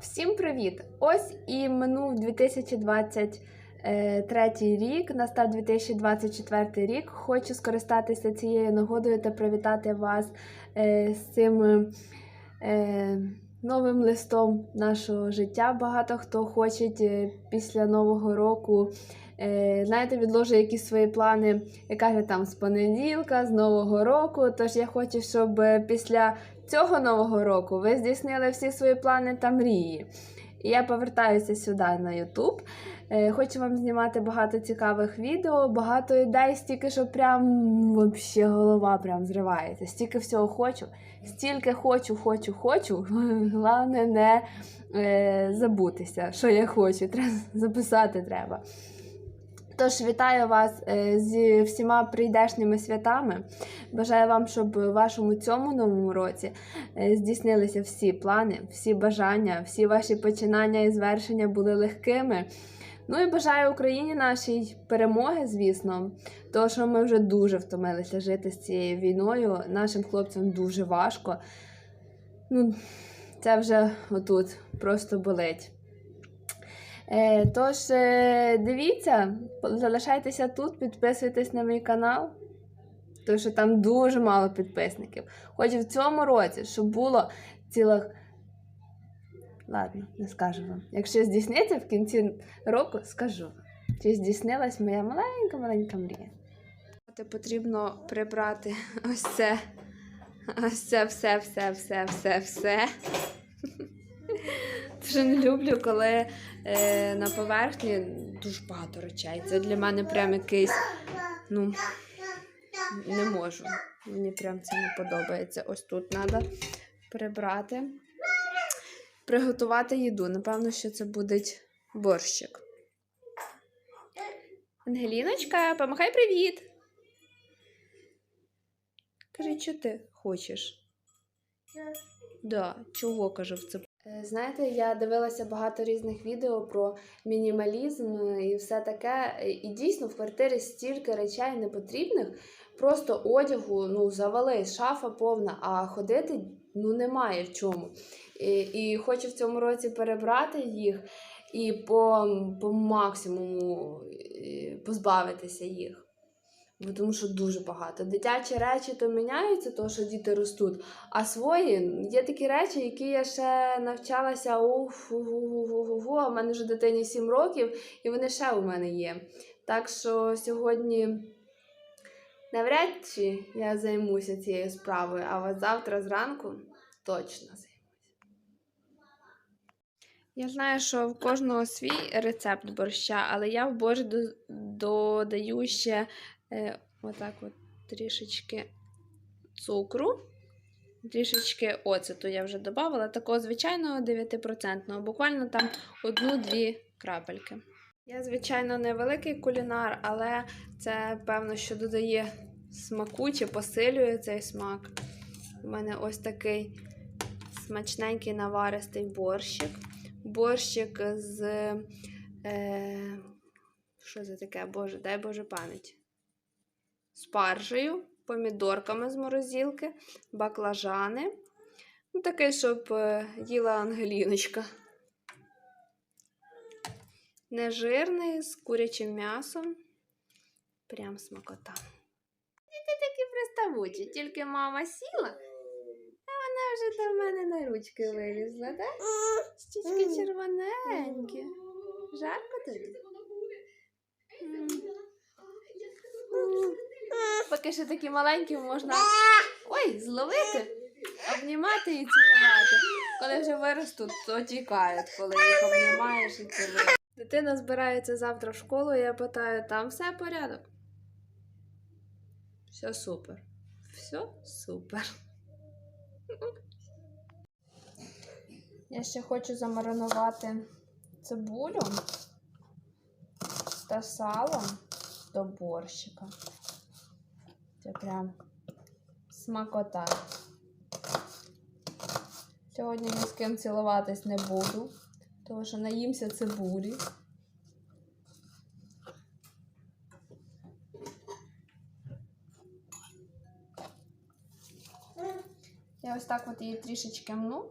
Всім привіт! Ось і минув 2023 рік, настав 2024 рік. Хочу скористатися цією нагодою та привітати вас е, з цим е, новим листом нашого життя. Багато хто хоче е, після Нового року. е, Знаєте, відложує якісь свої плани, і каже там з понеділка, з Нового року. Тож я хочу, щоб е, після цього нового року ви здійснили всі свої плани та мрії. Я повертаюся сюди на YouTube. Е, Хочу вам знімати багато цікавих відео, багато ідей, стільки, що прям вообще голова прям зривається. Стільки всього хочу, стільки хочу, хочу, хочу. Головне не е, забутися, що я хочу. Треба записати треба. Тож вітаю вас е, зі всіма прийдешніми святами. Бажаю вам, щоб у вашому цьому новому році е, здійснилися всі плани, всі бажання, всі ваші починання і звершення були легкими. Ну і бажаю Україні нашій перемоги, звісно, тому що ми вже дуже втомилися жити з цією війною. Нашим хлопцям дуже важко. Ну, це вже отут просто болить. Е, тож, е, дивіться, залишайтеся тут, підписуйтесь на мій канал, тому що там дуже мало підписників. Хоч в цьому році, щоб було цілих. Ладно, не скажу вам. Якщо здійсниться в кінці року, скажу вам. Чи здійснилась моя маленька-маленька мрія. Потрібно прибрати ось це. Ось це все, все, все, все, все. Дуже не люблю, коли е, на поверхні дуже багато речей. Це для мене прям якийсь, ну, не можу. Мені прям це не подобається. Ось тут треба прибрати. Приготувати їду. Напевно, що це буде борщик. Ангеліночка, помахай привіт. Кажи, що ти хочеш? Да, чого кажу в це? Е, Знаєте, я дивилася багато різних відео про мінімалізм і все таке. Е, І дійсно в квартирі стільки речей непотрібних, просто одягу, ну, завали, шафа повна, а ходити ну, немає в чому. І, і хочу в цьому році перебрати їх і по, по максимуму е, позбавитися їх. Бо тому що дуже багато. Дитячі речі то міняються, тому що діти ростуть. А свої є такі речі, які я ще навчалася у а в мене вже дитині 7 років, і вони ще у мене є. Так що сьогодні навряд чи я займуся цією справою, а от завтра зранку точно займуся. Я знаю, що в кожного свій рецепт борща, але я в борщ додаю ще отак от трішечки цукру, трішечки оцету я вже додавала, такого звичайного 9%, буквально там одну-дві крапельки. Я, звичайно, не великий кулінар, але це певно, що додає смаку чи посилює цей смак. У мене ось такий смачненький наваристий борщик. Борщик з. Е, що це таке? Боже, дай Боже пам'ять. Спаржею, помідорками з морозилки, баклажани. Ну, такий, щоб е, їла Ангеліночка. Нежирний, з курячим м'ясом. Прям смакота. Діти такі приставучі, тільки мама сіла, а вона вже до мене на ручки вилізла, так? Щічки червоненькі. Жарко тобі? Поки що такі маленькі можна ой, зловити, обнімати і цілувати. Коли вже виростуть, то тікають, коли їх обнімаєш і цілуєш. Дитина збирається завтра в школу, і я питаю, там все порядок. Все супер. Все супер. Я ще хочу замаринувати цибулю та сало до борщика. Це прям смакота. Сьогодні ні з ким цілуватись не буду, тому що наїмся цибулі. Я ось так от її трішечки мну.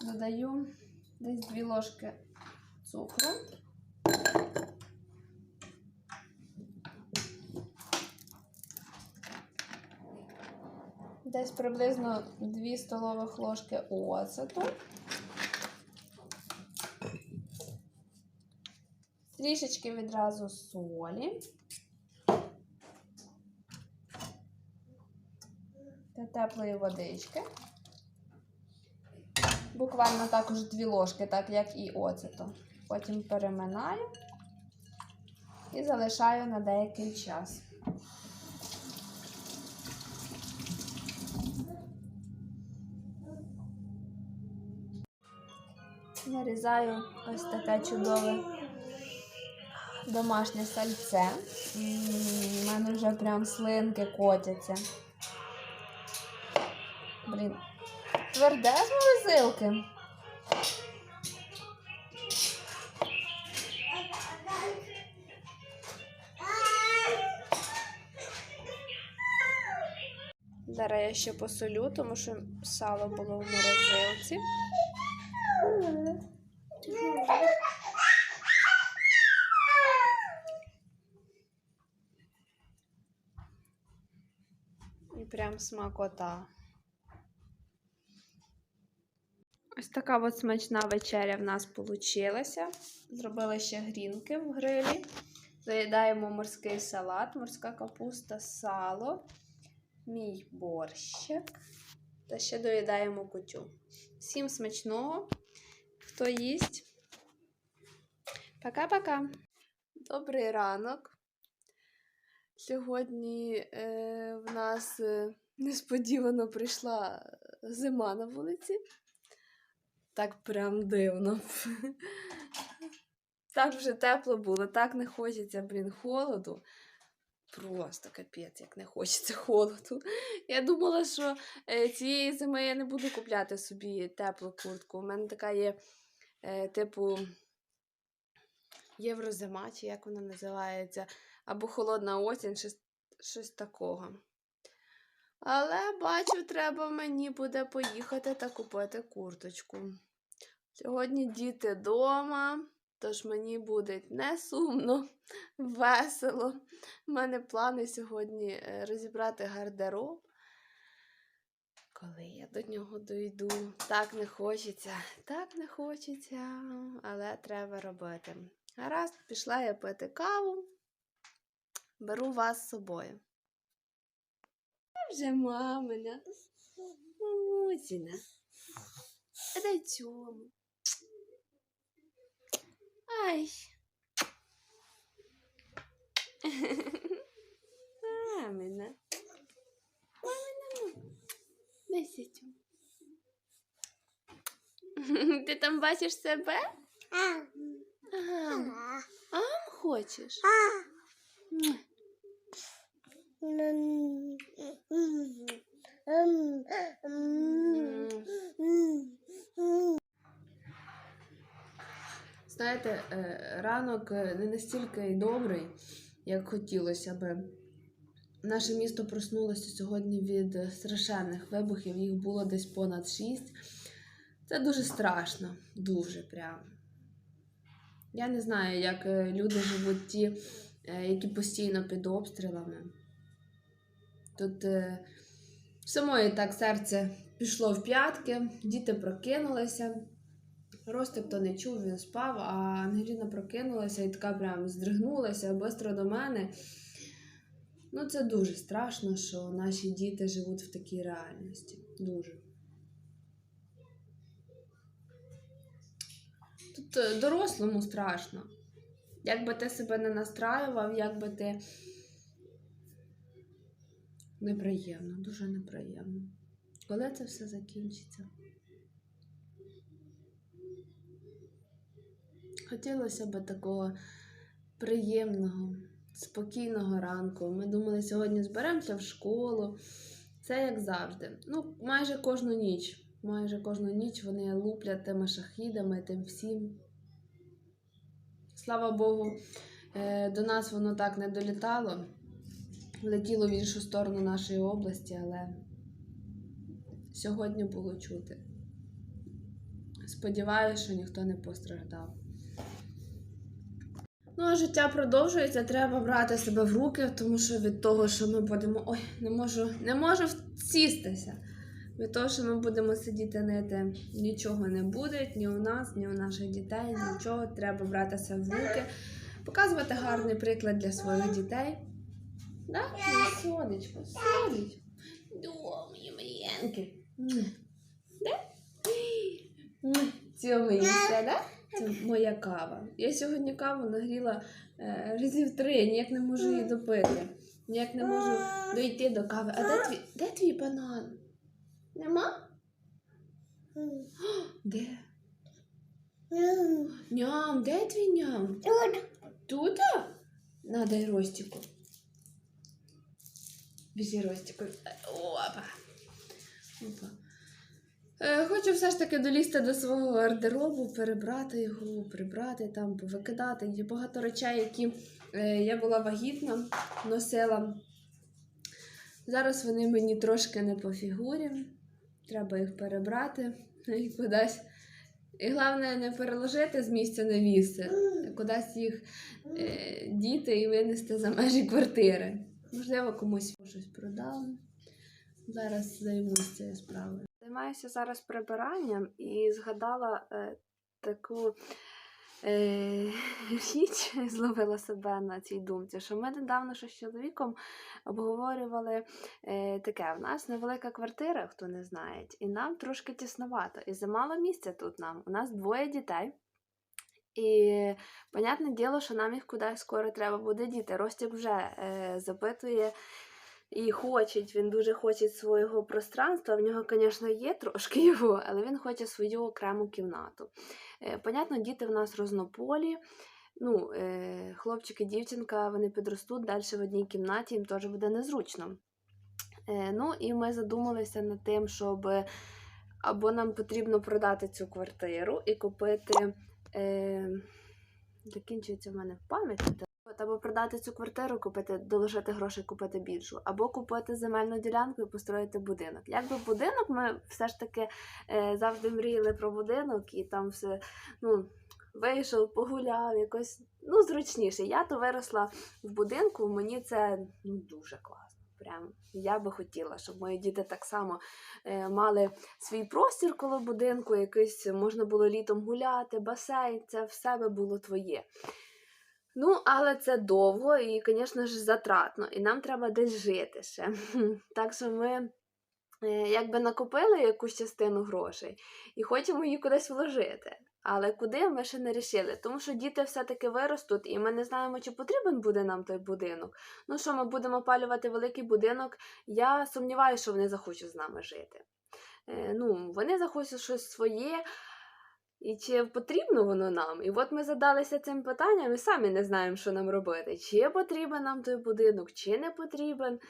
Додаю десь 2 ложки цукру. Десь приблизно 2 столових ложки оцету. Трішечки відразу солі. Та теплої водички. Буквально також 2 ложки, так як і оцету. Потім переминаю і залишаю на деякий час. Нарізаю ось таке чудове домашнє сальце. У мене вже прям слинки котяться. Блін, тверде з морозилки. Зараз я ще посолю, тому що сало було в морозилці. І прям смакота. Ось така от смачна вечеря в нас вийшла. Зробили ще грінки в грилі. Доїдаємо морський салат, морська капуста, сало, мій борщик. Та ще доїдаємо кутю. Всім смачного, хто їсть. Пока-пока. Добрий ранок. Сьогодні е, в нас е, несподівано прийшла зима на вулиці. Так прям дивно. Так вже тепло було, так не хочеться, блін, холоду. Просто капець, як не хочеться холоду. Я думала, що е, цієї зими я не буду купляти собі теплу куртку. У мене така є, е, типу, єврозима, чи як вона називається, або холодна осінь, щось, щось такого. Але бачу, треба мені буде поїхати та купити курточку. Сьогодні діти вдома, тож мені буде не сумно, весело. У мене плани сьогодні е, розібрати гардероб. Коли я до нього дойду, так не хочеться, так не хочеться, але треба робити. Гаразд, пішла я пити каву, беру вас з собою. Вже мамина, мамусіна. А дай цьому. Ай. Мамина. Мамина. Дай сітю. Ти там бачиш себе? Ам. Ам хочеш? Муа. Знаєте, е, ранок е, не настільки добрий, як хотілося би. Наше місто проснулося сьогодні від страшенних вибухів, їх було десь понад шість. Це дуже страшно, дуже прям. Я не знаю, як е, люди живуть ті, які постійно під обстрілами. Тут е, самої так серце пішло в п'ятки, діти прокинулися. Ростик то не чув, він спав, а Ангеліна прокинулася і така прям здригнулася швидко до мене. Ну, це дуже страшно, що наші діти живуть в такій реальності. Дуже. Тут е, дорослому страшно. Як би ти себе не настраював, як би ти. Неприємно, дуже неприємно. Коли це все закінчиться? Хотілося б такого приємного, спокійного ранку. Ми думали, сьогодні зберемося в школу. Це як завжди. Ну, майже кожну ніч. Майже кожну ніч вони луплять тими шахідами, тим всім. Слава Богу, е, до нас воно так не долітало. Летіло в іншу сторону нашої області, але сьогодні було чути. сподіваюся, що ніхто не постраждав. Ну, життя продовжується, треба брати себе в руки, тому що від того, що ми будемо. Ой, не можу, не можу сістися. Від того, що ми будемо сидіти нити, нічого не буде, ні у нас, ні у наших дітей, нічого. Треба братися в руки, показувати гарний приклад для своїх дітей. Да? Ну, Сонечко, сонечко. О, мої мрієнки. Да? М. Цьомуюся, да? Це моя кава. Я сьогодні каву нагріла е, разів три, ніяк не можу її допити. Ніяк не можу дойти до кави. А де твій, де твій банан? Нема? Де? Ням, де твій ням? Тут? На, дай Ростику. Біжи Ростику. Опа. Опа. Е, Хочу все ж таки долізти до свого гардеробу, перебрати його, прибрати там, повикидати. Є багато речей, які е, я була вагітна, носила. Зараз вони мені трошки не по фігурі. Треба їх перебрати і кудись. І головне не переложити з місця на місце, кудись їх е, діти і винести за межі квартири. Можливо, комусь щось продала. Зараз займуся цією справою. Займаюся зараз прибиранням і згадала е, таку е, річ, зловила себе на цій думці, що ми недавно ще з чоловіком обговорювали е, таке: в нас невелика квартира, хто не знає, і нам трошки тісновато, і замало місця тут нам. У нас двоє дітей. І, понятне діло, що нам їх кудись скоро треба буде діти. Ростік вже е, запитує і хоче, він дуже хоче свого пространства. В нього, звісно, є трошки його, але він хоче свою окрему кімнату. Е, понятно, діти в нас рознополі. Ну, е, хлопчик і дівчинка вони підростуть далі в одній кімнаті, їм теж буде незручно. Е, ну, і ми задумалися над тим, щоб або нам потрібно продати цю квартиру і купити. Закінчується в мене в пам'яті. Або продати цю квартиру, купити, доложити грошей, купити більшу, або купити земельну ділянку і построїти будинок. Якби будинок, ми все ж таки е, завжди мріяли про будинок, і там все ну, вийшов, погуляв, якось ну, зручніше. Я то виросла в будинку, мені це ну, дуже класно. Прям я би хотіла, щоб мої діти так само е, мали свій простір коло будинку, якийсь можна було літом гуляти, басейн, це все би було твоє. Ну, але це довго і, звісно ж, затратно, і нам треба десь жити ще. Так що ми е, якби накопили якусь частину грошей і хочемо її кудись вложити. Але куди ми ще не рішили, тому що діти все-таки виростуть, і ми не знаємо, чи потрібен буде нам той будинок. Ну що, ми будемо опалювати великий будинок. Я сумніваюся, що вони захочуть з нами жити. Е, ну, вони захочуть щось своє, і чи потрібно воно нам? І от ми задалися цим питанням і самі не знаємо, що нам робити. Чи потрібен нам той будинок, чи не потрібен.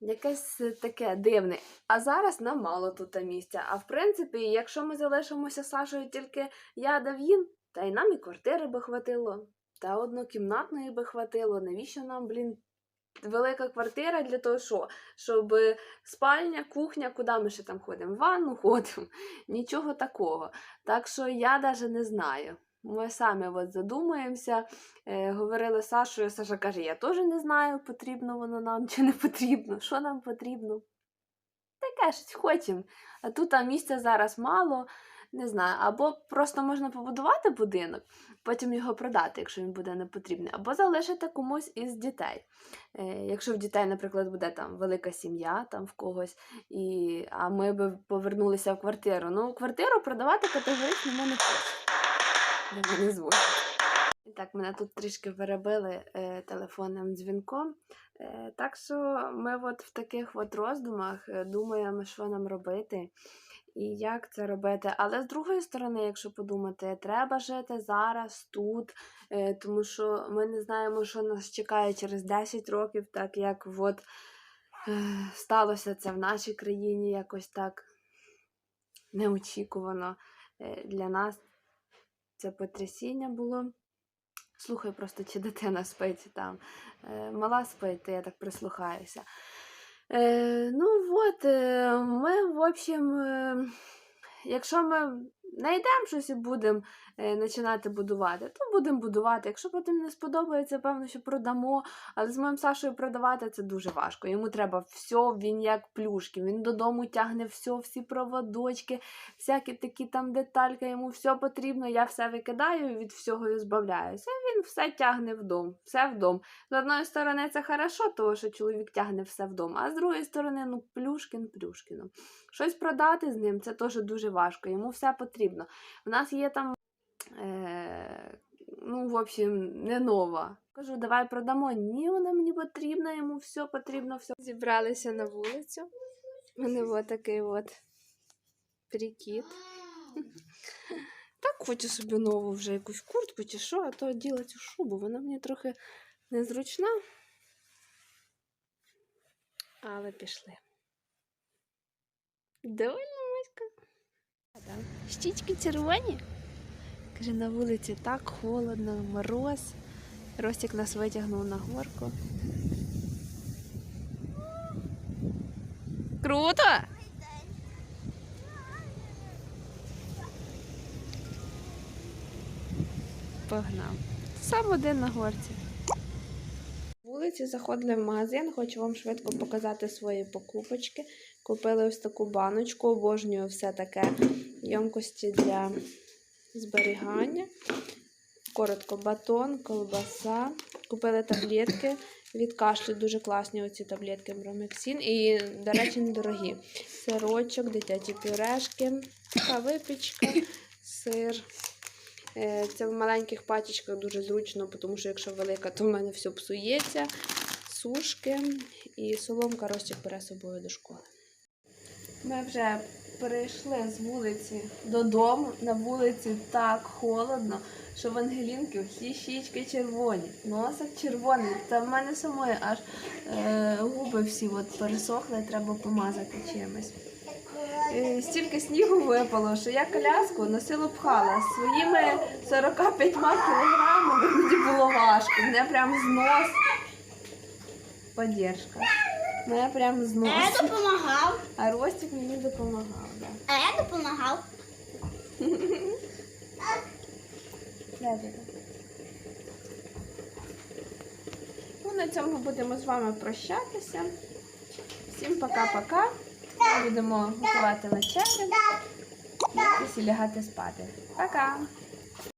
Якесь таке дивне. А зараз нам мало тут місця. А в принципі, якщо ми залишимося Сашою тільки я да він, та й нам і квартири би хватило, та однокімнатної би хватило. Навіщо нам, блін, велика квартира для того, що? Щоб спальня, кухня, куди ми ще там ходимо? В ванну ходимо. Нічого такого. Так що я навіть не знаю. Ми самі от задумаємося, е, говорили з Сашою, Саша каже, я теж не знаю, потрібно воно нам чи не потрібно. Що нам потрібно? Таке ж хочемо. А тут а місця зараз мало, не знаю. Або просто можна побудувати будинок, потім його продати, якщо він буде не потрібний, або залишити комусь із дітей. Е, якщо в дітей, наприклад, буде там велика сім'я там в когось, і, а ми б повернулися в квартиру. Ну, квартиру продавати категорично ми не хочемо. Так, мене тут трішки перебили е, телефонним дзвінком. Е, так що ми от в таких от роздумах е, думаємо, що нам робити і як це робити. Але з другої сторони, якщо подумати, треба жити зараз, тут, е, тому що ми не знаємо, що нас чекає через 10 років, так як от, е, сталося це в нашій країні якось так неочікувано е, для нас. Це потрясіння було. Слухай просто, чи дитина спить там. Мала спить, то я так прислухаюся. Е, ну от, е, ми, в общем, е, якщо ми знайдемо щось і будемо е, починати будувати, то будемо будувати. Якщо потім не сподобається, певно, що продамо. Але з моїм Сашою продавати це дуже важко. Йому треба все, він як плюшки. Він додому тягне все, всі проводочки, всякі такі там детальки, йому все потрібно. Я все викидаю і від всього збавляюся. Він все тягне в дом, все в дом. З одної сторони, це хорошо, тому що чоловік тягне все в дом, а з другої сторони, ну, плюшкін плюшкіном. Щось продати з ним це теж дуже важко. Йому все потрібно. У нас є там, е, ну, в общем, не нова. Кажу, давай продамо. Ні, вона мені потрібна, йому все потрібно, все. Зібралися на вулицю. У мене такий от прикид. Так хочу собі нову вже якусь куртку чи що, а то діла цю шубу. Вона мені трохи незручна. Але пішли. Довольно. Щічки червоні. Каже, на вулиці так холодно, мороз. Ростик нас витягнув на горку. Круто! Погнав. Сам один на горці. Вулиці заходили в магазин, хочу вам швидко показати свої покупочки. Купили ось таку баночку, обожнюю все таке ємкості для зберігання. Коротко, батон, колбаса. Купили таблетки від кашлю, дуже класні оці таблетки Бромексін. І, до речі, недорогі. Сирочок, дитячі пюрешки, така випічка, сир. Е, Це в маленьких пачечках дуже зручно, тому що якщо велика, то в мене все псується. Сушки і соломка Ростик бере собою до школи. Ми вже перейшли з вулиці додому. На вулиці так холодно, що в Ангелінки всі щічки червоні, носик червоний. Та в мене самої аж е, губи всі от пересохли, треба помазати чимось. Е, Стільки снігу випало, що я коляску на силу пхала своїми 45 кілограмами мені було важко. Мене прям знос. Поддержка. Мене прям А знос. я допомагав. А Ростик мені допомагав. А я допомагав. Ну, на цьому будемо з вами прощатися. Всім пока-пока. Будемо готувати вечерю. І лягати спати. Пока!